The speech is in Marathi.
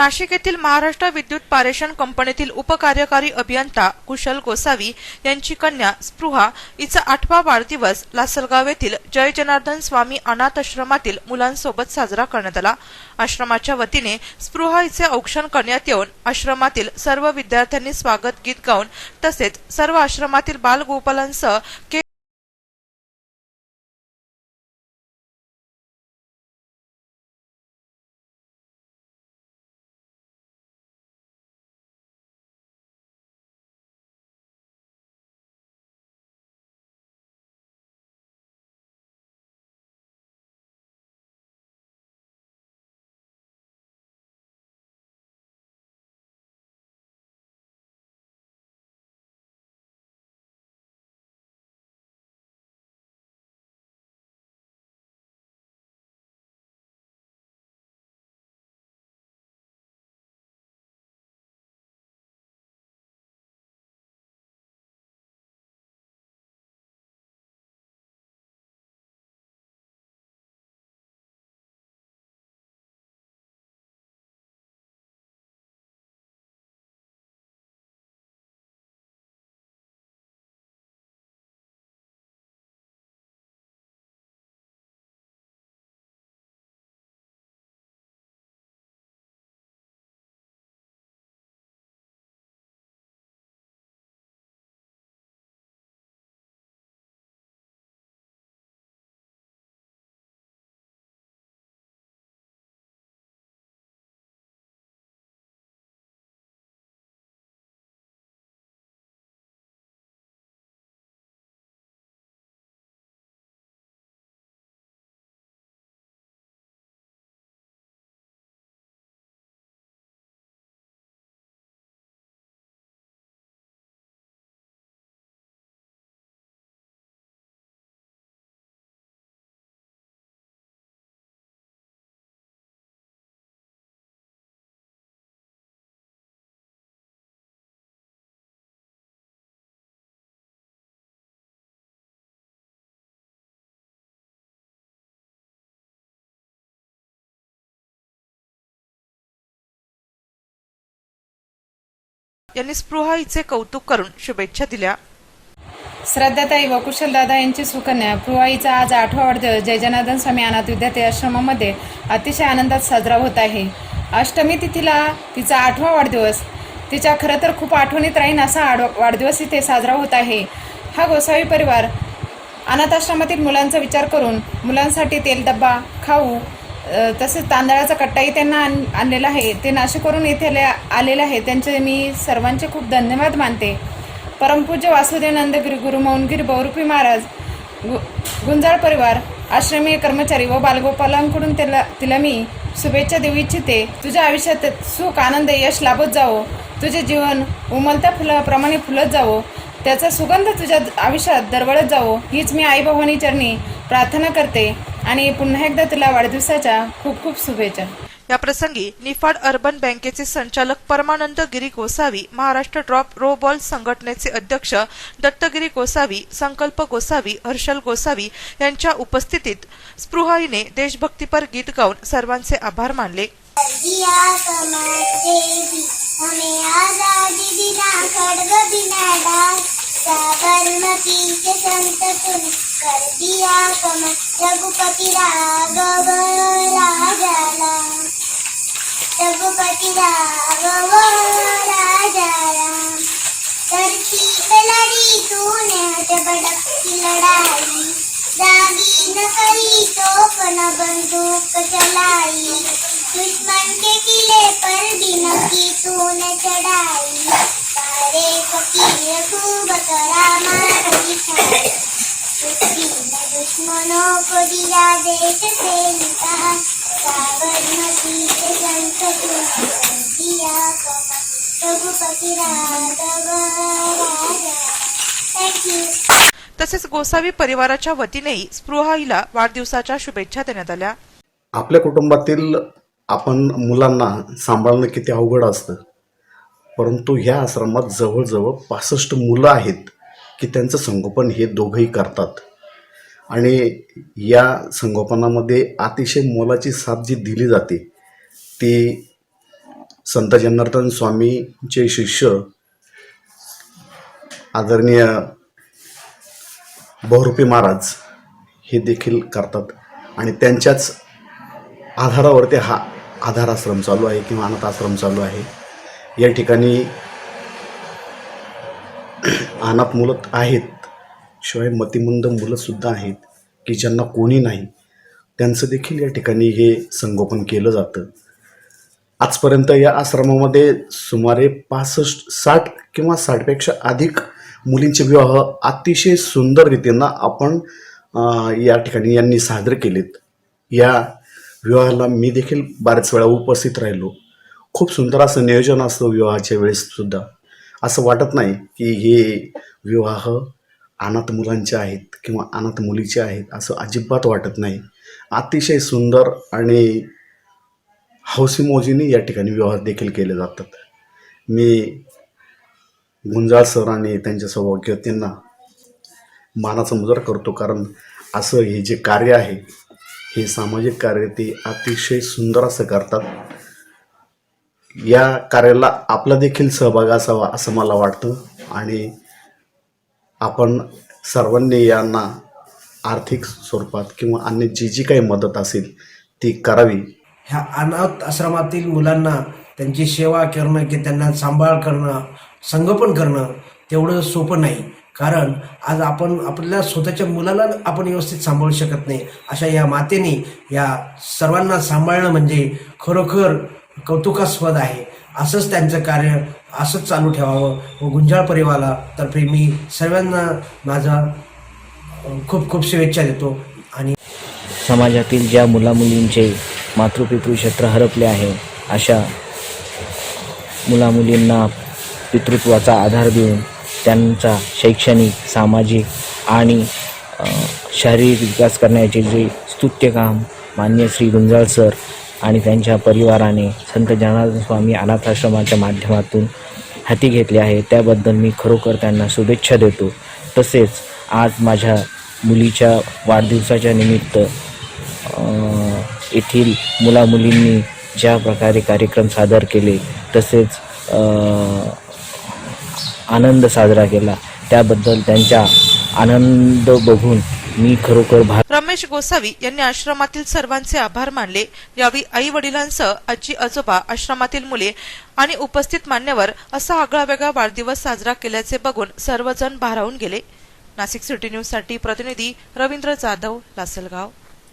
नाशिक येथील महाराष्ट्र विद्युत पारेषण कंपनीतील उपकार्यकारी अभियंता कुशल गोसावी यांची कन्या स्पृहा हिचा आठवा वाढदिवस लासलगाव येथील जय जनार्दन स्वामी अनाथ आश्रमातील मुलांसोबत साजरा करण्यात आला. आश्रमाच्या वतीने स्पृहा हिचे औक्षण करण्यात येऊन आश्रमातील सर्व विद्यार्थ्यांनी स्वागत गीत गाऊन तसेच सर्व आश्रमातील बालगोपालांसह यांनी स्पृहा हिचे कौतुक करून शुभेच्छा दिल्या. श्रद्धाताई व कुशलदादा यांची सुकन्या. प्रुवाईचा आज आठवा वाढदिवस जय जनार्दन स्वामी अनाथ विद्यार्थी आश्रमामध्ये अतिशय आनंदात साजरा होत आहे. अष्टमी तिथीला तिचा आठवा वाढदिवस. तिच्या खरं तर खूप आठवणीत राहीन असा आड वाढदिवस इथे साजरा होत आहे. हा गोसावी परिवार अनाथ आश्रमातील मुलांचा विचार करून मुलांसाठी तेल डब्बा खाऊ तसेच तांदळाचा कट्टाही त्यांना आण आणलेला आहे. ते नाशिकवरून येथे आले- आलेले आहे त्यांचे मी सर्वांचे खूप धन्यवाद मानते. परमपूज्य वासुदेव नंदगिरी गुरु मौनगिरी बहुरूपी महाराज गु गुंजाळ परिवार आश्रमीय कर्मचारी व बालगोपालांकडून तिला तिला मी शुभेच्छा देऊ इच्छिते. तुझ्या आयुष्यात सुख आनंद यश लाभत जावो. तुझे जीवन उमलत्या फुलाप्रमाणे फुलत जावो. त्याचा सुगंध तुझ्या आयुष्यात दरवळत जावो. हीच मी आई भवानी चरणी प्रार्थना करते. आणि पुन्हा एकदा तुला वाढदिवसाच्या खूप खूप शुभेच्छा. या प्रसंगी निफाड अर्बन बँकेचे संचालक Paramanand Giri Gosavi Maharashtra drop row ball संघटनेचे अध्यक्ष दत्तगिरी गोसावी संकल्प गोसावी हर्षल गोसावी यांच्या उपस्थितीत स्पृहाईने देशभक्तीपर गीत गाऊन सर्वांचे आभार मानले. साबरमती के संत कर दिया कमर रघुपति राघव राजाला. रघुपति राघव राजाला. धरती पे लड़ी तूने हटबड़क की लड़ाई दागी न करी तो न बंदूक चलाई दुश्मन के किले पर भी न की तूने चढ़ाई. सारे फकीर खूब करा मारी दुश्मनों को दिया देश से निकाह साबरमती के संत तुमने कर दिया कमा रघुपति राघव राजा थैंक यू तसेच गोसावी परिवाराच्या वतीनेही स्पृहाईला वाढदिवसाच्या शुभेच्छा देण्यात आल्या. आपल्या कुटुंबातील आपण मुलांना सांभाळणं किती अवघड असतं. परंतु ह्या आश्रमात जवळजवळ पासष्ट मुलं आहेत. की त्यांचं संगोपन हे दोघंही करतात. आणि या संगोपनामध्ये अतिशय मोलाची साथ जी दिली जाते ती संत जनार्दन स्वामीचे शिष्य आदरणीय बहुरूपी महाराज हे देखील करतात. आणि त्यांच्याच आधारावरती हा आधार आश्रम चालू आहे किंवा अनाथ आश्रम चालू आहे. या ठिकाणी अनाथ मुलं आहेत. शिवाय मतिमंद मुलंसुद्धा आहेत की ज्यांना कोणी नाही. त्यांचं देखील या ठिकाणी हे संगोपन केलं जातं. आजपर्यंत या आश्रमामध्ये सुमारे पासष्ट साठ किंवा साठपेक्षा अधिक मुलींचे विवाह अतिशय सुंदर रीतीनं आपण या ठिकाणी यांनी सादर केलेत. या विवाहाला मी देखील बऱ्याच वेळा उपस्थित राहिलो. खूप सुंदर असं नियोजन असतं विवाहाच्या वेळेस सुद्धा. असं वाटत नाही की हे विवाह अनाथ मुलांचे आहेत किंवा अनाथ मुलीचे आहेत असं अजिबात वाटत नाही. अतिशय सुंदर आणि हौसीमौजीने या ठिकाणी विवाह देखील केले जातात. मी गुंजाळ सर आणि त्यांच्या सौभाग्यवतींना मानाचा मुजर करतो कारण असं हे जे कार्य आहे हे सामाजिक कार्य ते अतिशय सुंदर असं करतात. या कार्याला आपला देखील सहभाग असावा असं मला वाटतं. आणि आपण सर्वांनी यांना आर्थिक स्वरूपात किंवा अन्य जी जी काही मदत असेल ती करावी. ह्या अनाथ आश्रमातील मुलांना त्यांची सेवा करणं की त्यांना सांभाळ करणं संगोपन करणं तेवढं सोपं नाही. कारण आज आपण आपल्या स्वतःच्या मुलाला आपण व्यवस्थित सांभाळू शकत नाही. अशा या मातेने या सर्वांना सांभाळणं म्हणजे खरोखर कौतुकास्पद आहे. असंच त्यांचं कार्य असंच चालू ठेवावं. व गुंजाळ परिवाराला तर्फे मी सर्वांना माझा खूप खूप शुभेच्छा देतो. आणि समाजातील ज्या मुलामुलींचे मातृपितृ क्षेत्र हरपले आहे अशा मुलामुलींना पितृत्वाचा आधार देऊन त्यांचा शैक्षणिक सामाजिक आणि शारीरिक विकास करण्याचे जे स्तुत्य काम मान्य श्री गुंजाळ सर आणि त्यांच्या परिवाराने संत जनार्दन स्वामी अनाथाश्रमाच्या माध्यमातून हाती घेतले आहे. त्याबद्दल मी खरोखर त्यांना शुभेच्छा देतो. तसेच आज माझ्या मुलीच्या वाढदिवसाच्या निमित्त येथील मुलामुलींनी ज्या प्रकारे कार्यक्रम सादर केले तसेच आनंद साजरा केला त्याबद्दल त्यांच्या आनंद बघून मी खरोखर रमेश गोसावी यांनी आश्रमातील सर्वांचे आभार मानले. यावेळी आई वडिलांसह आजी आजोबा आश्रमातील मुले आणि उपस्थित मान्यवर असा आगळा वेगळा वाढदिवस साजरा केल्याचे बघून सर्वजण भारावून गेले. नाशिक सिटी न्यूजसाठी प्रतिनिधी रवींद्र जाधव लासलगाव.